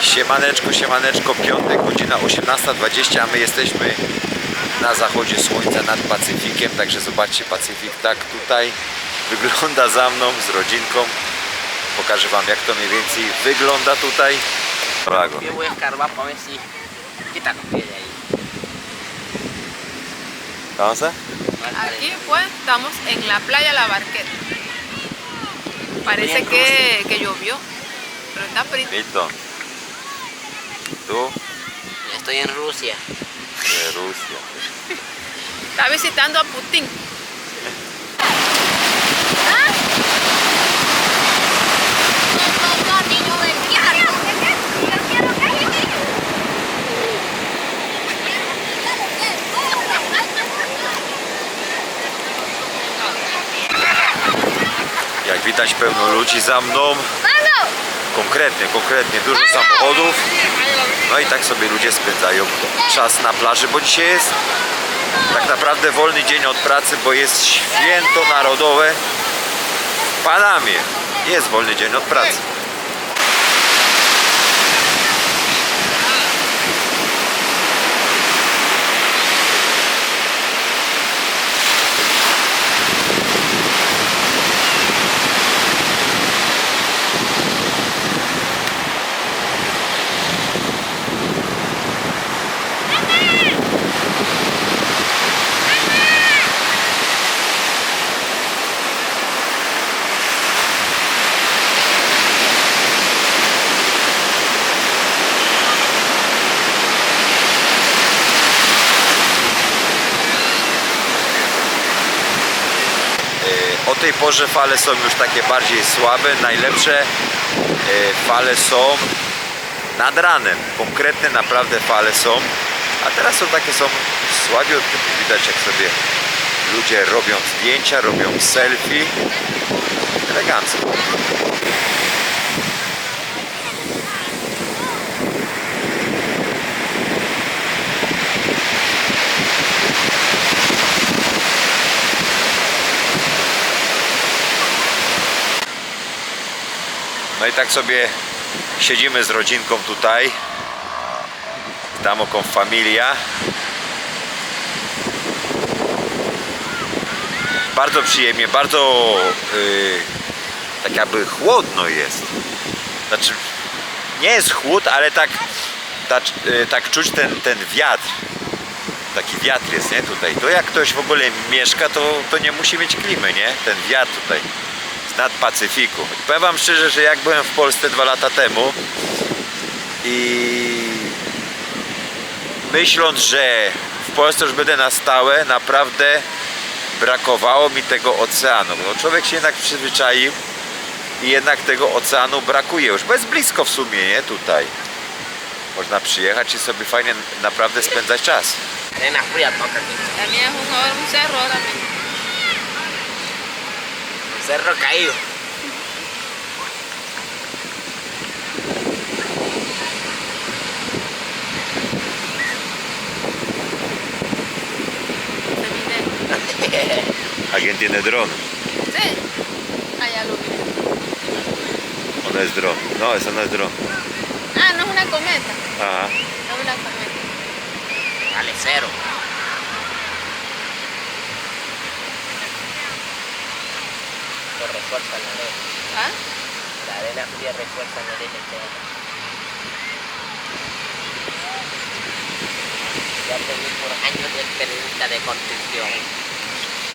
Siemaneczko, siemaneczko, piątek, godzina 18.20, a my jesteśmy na zachodzie słońca nad Pacyfikiem, także zobaczcie Pacyfik tak tutaj wygląda za mną z rodzinką. Pokażę Wam jak to mniej więcej wygląda tutaj. Brawo. Vamos a? Aquí pues estamos en la playa La Barqueta. Parece que, que llovió, pero está frío. Milton. Tú Estoy en Rusia. de Rusia. Está visitando a Putin. Jak widać pełno ludzi za mną. Konkretnie, konkretnie dużo samochodów. No i tak sobie ludzie spędzają czas na plaży, bo dzisiaj jest tak naprawdę wolny dzień od pracy, bo jest święto narodowe w Panamie. Jest wolny dzień od pracy. Tej porze fale są już takie bardziej słabe. Najlepsze e, fale są nad ranem. Konkretne naprawdę fale są. A teraz są takie są słabiutkie. Widać jak sobie ludzie robią zdjęcia, robią selfie. Elegancko. No i tak sobie siedzimy z rodzinką tutaj. Tam oką familia. Bardzo przyjemnie, bardzo yy, tak jakby chłodno jest. Znaczy nie jest chłód, ale tak, tak, yy, tak czuć ten, ten wiatr. Taki wiatr jest, nie? Tutaj. To jak ktoś w ogóle mieszka, to, to nie musi mieć klimy, nie? Ten wiatr tutaj nad Pacyfiku. I powiem wam szczerze, że jak byłem w Polsce dwa lata temu i myśląc, że w Polsce już będę na stałe, naprawdę brakowało mi tego oceanu. No, człowiek się jednak przyzwyczaił i jednak tego oceanu brakuje już, bo jest blisko w sumie, nie? Tutaj. Można przyjechać i sobie fajnie naprawdę spędzać czas. Arena fría cerro caído. ¿Alguien tiene dron? Sí. Allá lo vi. ¿O no es dron? No, eso no es dron. Ah, no es una cometa. Ajá. No es una cometa. Vale, cero. Lo refuerza la arena. ¿Ah? La arena fría refuerza la arena. entera. Ya tengo por años de experiencia de construcción.